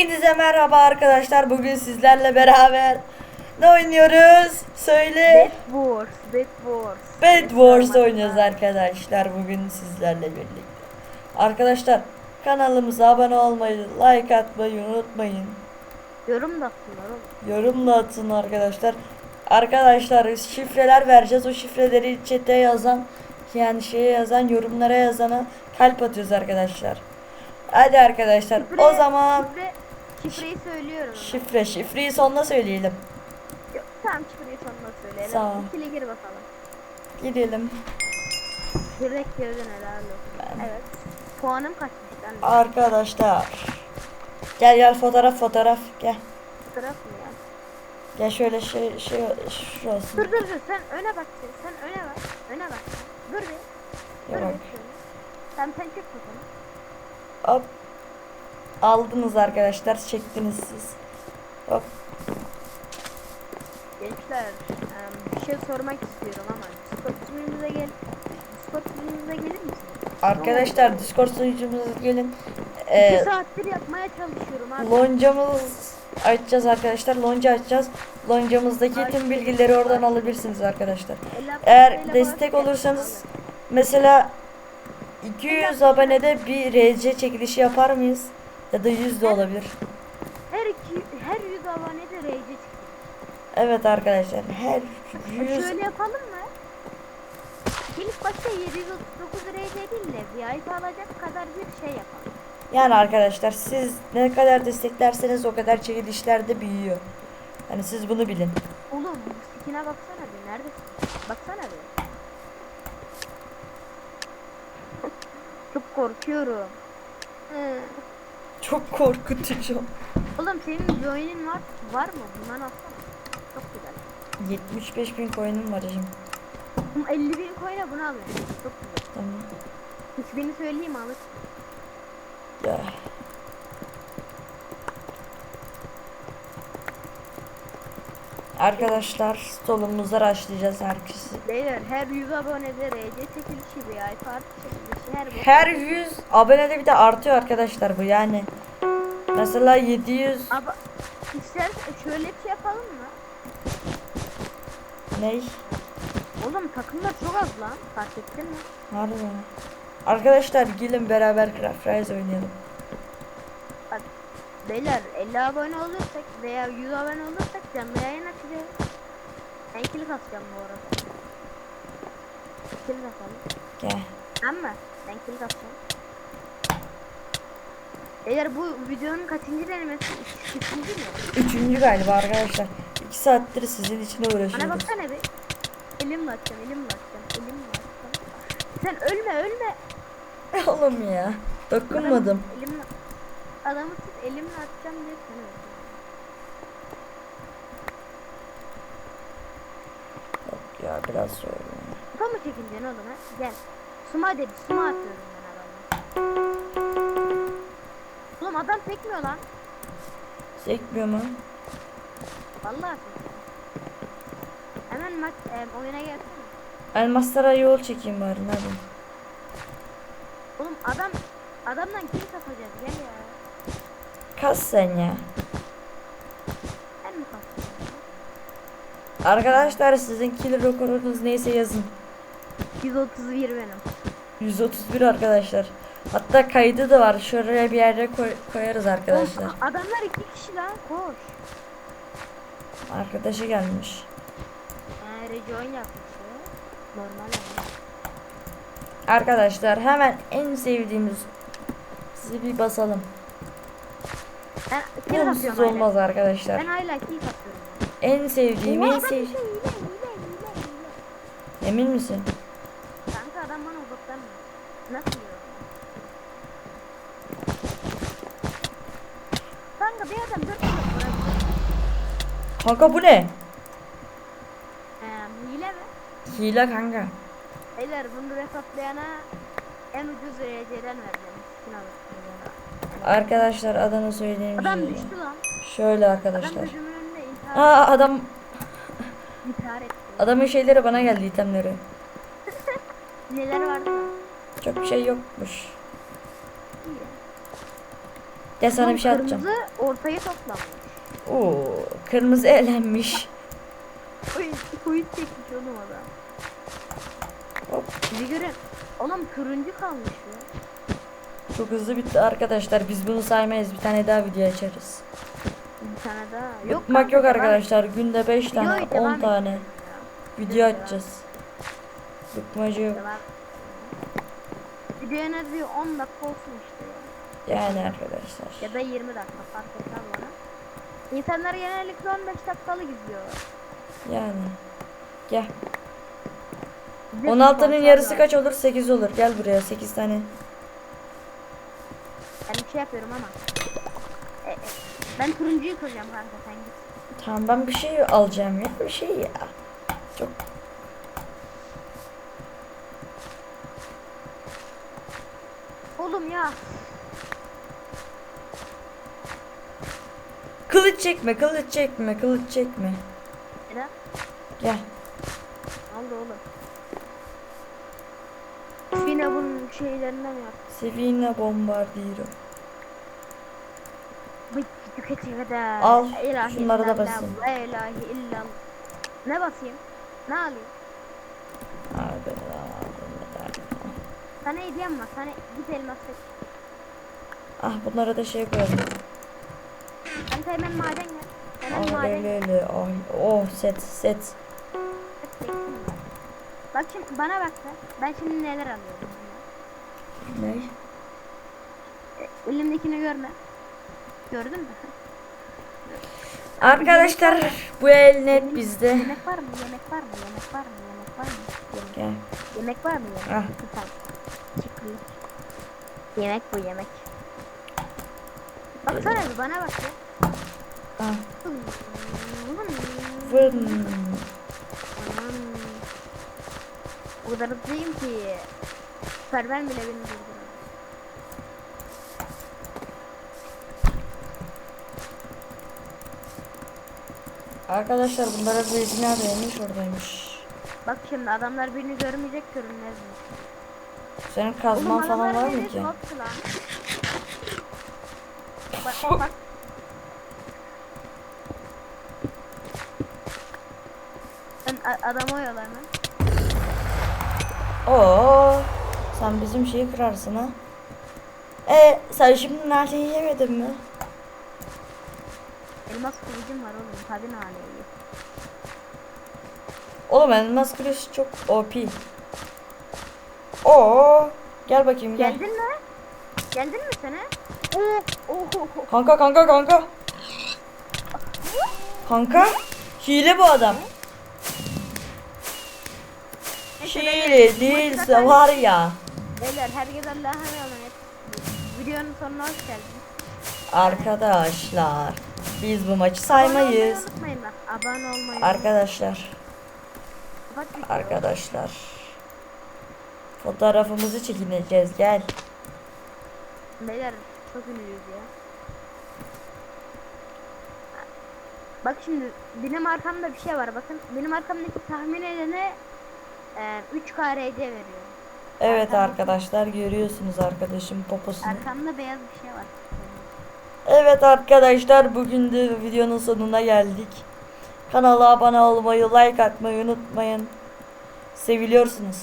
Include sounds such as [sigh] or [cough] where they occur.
Hepinize merhaba arkadaşlar. Bugün sizlerle beraber ne oynuyoruz? Söyle. Bed Wars, Bed Wars. Bed Wars oynuyoruz arkadaşlar bugün sizlerle birlikte. Arkadaşlar kanalımıza abone olmayı, like atmayı unutmayın. Yorum da oğlum. Yorum da atın arkadaşlar. Arkadaşlar şifreler vereceğiz. O şifreleri chat'e yazan yani şeye yazan yorumlara yazana kalp atıyoruz arkadaşlar. Hadi arkadaşlar o Şifre- zaman Şifre, şifreyi söylüyorum. şifre şifreyi sonuna söyleyelim. Yok, tamam şifreyi sonuna söyleyelim. Tamam. İkili gir bakalım. Gidelim. Direkt girdin helal olsun. Ben- Evet. Puanım kaçmış lan? Arkadaşlar. Gel gel fotoğraf fotoğraf gel. Fotoğraf mı ya? Gel şöyle şey şey şurası. Dur dur dur sen öne bak sen. Sen öne bak. Öne bak. Dur bir. Dur bir. şöyle. Tamam sen çek bakalım. Hop. Aldınız arkadaşlar çektiniz siz. Hop. Gençler bir şey sormak istiyorum ama Discord sunucumuza gel. Discord sunucumuza gelir misiniz? Arkadaşlar Discord sunucumuza gelin. İki Ee, saattir yapmaya çalışıyorum abi. loncamız açacağız arkadaşlar. Lonca açacağız. Loncamızdaki tüm bilgileri oradan alabilirsiniz arkadaşlar. Eğer destek olursanız mesela 200 abonede bir RC çekilişi yapar mıyız? Ya da 100 de olabilir. Her iki, her 100 abone de çıkıyor. Evet arkadaşlar her 100 Şöyle yapalım mı? İlk başta 739 RC değil de VIP alacak kadar bir şey yapalım. yani arkadaşlar siz ne kadar desteklerseniz o kadar çekilişler de büyüyor. Hani siz bunu bilin. Oğlum bu skin'e baksana bir neredesin? Baksana bir. Çok korkuyorum. Hı. Çok korkutucu. Oğlum senin bir oyunun var, var mı? Bundan alsana. Çok güzel. 75 bin coin'im var hacım. Oğlum 50 bin coin'e bunu alıyorum. Çok güzel. Tamam. Hiçbirini söyleyeyim alır. Ya. Arkadaşlar solumuzda başlayacağız herkesi. Beyler her 100 abonede RC çekilişi, VIP artı çekilişi, her. Her 100 abonede bir de artıyor arkadaşlar bu yani. Mesela 700 Ama istersen şöyle bir şey yapalım mı? ney? Oğlum takımlar çok az lan. Fark ettin mi? Harbi mi? Arkadaşlar gelin beraber Craft Rise oynayalım. Bak, beyler 50 abone olursak veya 100 abone olursak canlı yayın açacağız. Ben kill kasacağım bu arada. Kill kasalım. Gel. Ama ben kill kasacağım. Beyler bu videonun kaçıncı denemesi? Üç- Üçüncü mü? Üçüncü galiba arkadaşlar. 2 saattir sizin için Bana uğraşıyoruz. baksana bir. Elimle atacağım, elimle atacağım, elimle atacağım. Sen ölme, ölme. [laughs] Oğlum ya. Dokunmadım. Adamı- Elimle, adamı tut elimle atacağım diye sen öldün. Yok ya biraz şöyle. Kupa mı çekileceksin oğlum ha? Gel. Suma dedi, suma atıyorum ben adamı. Oğlum adam tekmiyor lan. Sekmiyor mu? Vallahi. Hemen maç, e, oyuna gelsene. Elmaslara yol çekeyim bari yapayım? Oğlum adam, adamdan kill kasacağız gel ya. Kas sen ya. Ben mi kasacağım? Arkadaşlar sizin kill rekorunuz neyse yazın. 131 benim. 131 arkadaşlar. Hatta kaydı da var. Şuraya bir yere koy- koyarız arkadaşlar. A- adamlar iki kişi lan koş. Arkadaşı gelmiş. Ee, rejoin yapmış ya. Normal. Arkadaşlar hemen en sevdiğimiz sizi bir basalım. Ben Bunsuz kasıyorum hala. olmaz arkadaşlar. Ben hala kill. En sevdiğim, en Oha, adam sev... bir şey. Emin misin? Kanka adam bana odaklanmıyor. Nasıl? Kanka bir adam dört blok vurabilir. Kanka bu ne? Ee, hile mi? Hile kanka. Beyler bunu refaklayana en ucuz RC'den vereceğim. Skin alıp. Arkadaşlar adını söyleyeyim. Adam şöyle. düştü lan. Şöyle Adam arkadaşlar. gözümün önünde intihar, Aa adam intihar etti. adamın şeyleri bana geldi itemleri. [laughs] Neler vardı lan? Çok bir şey yokmuş. Gel sana bir şey atacağım. Kırmızı ortayı toplamış. Oo, kırmızı elenmiş. Uyut, uyut çekmiş oğlum adam. Hop. Bir görün. Oğlum turuncu kalmış ya. Çok hızlı bitti arkadaşlar. Biz bunu saymayız. Bir tane daha video açarız. Bir tane daha. Yok Bıkmak yok arkadaşlar. Günde 5 et. tane, Videoyu devam 10 et. tane Ya, video açacağız. Bıkmacı yok. devam. Video en az bir 10 dakika olsun işte ya. Yani arkadaşlar. Ya da 20 dakika fark etmez bana. İnsanlar genellikle 15 dakikalık izliyorlar. Yani. Gel. Bir de 16'nın sponsor yarısı var. kaç olur? 8 olur. Gel buraya 8 tane. Ben bir şey yapıyorum ama. E, e, ben turuncuyu kıracağım kanka sen git. Tamam ben bir şey alacağım ya. Bir şey ya. Çok Oğlum ya. Kılıç çekme, kılıç çekme, kılıç çekme. Neden? Gel. Ne oldu oğlum? Yine bunun şeylerinden mi yaptın? Sevina Bombardiro. Al, İlahi şunları da illallah. Ne basayım? Ne alayım? Abi, abi, Sana hediyem var. Sana git elmas seç. Ah bunlara da şey koyalım. Kanka hemen maden gel. Hemen Ah maden gel. öyle Oh, oh set set. Bak şimdi bana bak da. Ben şimdi neler alıyorum. Ne? Elimdekini görme. Gördün mü? Arkadaşlar bu el net bizde. Yemek var mı? Yemek var mı? Yemek var mı? Yemek var mı? Yemek, yemek var mı? Yemek. Ah. Çıkıyor. Yemek bu yemek. Baksana bir bana bak ya. Ah. Vın. O kadar hızlıyım ki. Superman bile beni durduramıyor. Arkadaşlar bunlara zeytin neredeymiş oradaymış. Bak şimdi adamlar birini görmeyecek görünmez mi? Senin kazman falan var mı ki? Bak bak. Ben a- adamı oyalar lan. Oo, sen bizim şeyi kırarsın ha. E sen şimdi naneyi yemedin mi? Elmas kılıcım var oğlum. Tabi naneyi. Oğlum elmas kılıç çok OP. Oo, gel bakayım gel. Geldin mi? Geldin mi sen ha? Oo, oh. Kanka kanka kanka. Kanka, hile bu adam. Hile değilse var ya. Beyler herkes Allah'a emanet. Videonun sonuna hoş geldiniz. Arkadaşlar, biz bu maçı Abone olmayı saymayız. unutmayın bak. Abone olmayı. Arkadaşlar, videoyu. arkadaşlar. Fotoğrafımızı çekineceğiz gel. Beyler çok ünlüyüz ya. Bak şimdi benim arkamda bir şey var bakın. Benim arkamdaki tahmin edene e, 3 KRC veriyor. Evet arkadaşlar görüyorsunuz arkadaşım poposunu. Arkamda beyaz bir şey var. Evet arkadaşlar bugün de videonun sonuna geldik. Kanala abone olmayı, like atmayı unutmayın. Seviliyorsunuz.